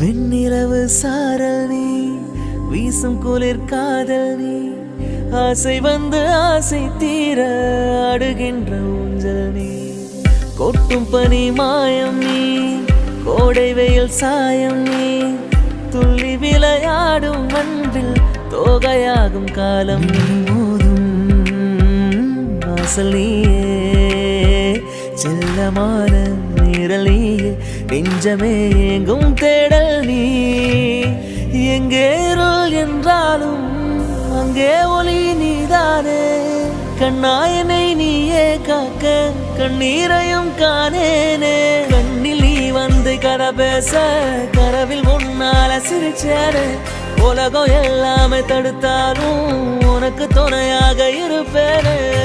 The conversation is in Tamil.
வெண்ணிலவு சாரல் நீ வீசும் குளிர் காதல் நீ ஆசை வந்து ஆசை தீர அடுகின்ற ஊஞ்சல் நீ. கொட்டும் பனி மாயம் நீ கோடை வெயில் சாயம் நீ துள்ளி விளையாடும் அன்பில் தோகையாகும் காலம் நீ. மோதும் வாசல் நீயே செல்லமா நெஞ்சமே எங்கும் தேடல் நீ. எங்கே என்றாலும் அங்கே ஒளி நீதானே. கண்ணாயனை நீயே காக்க கண்ணீரையும் காணேனே. கண்ணில் நீ வந்து கதை பேச கரவில் முன்னால சிரிச்சேனே. உலகம் எல்லாமே தடுத்தாலும் உனக்கு துணையாக இருப்பேனே.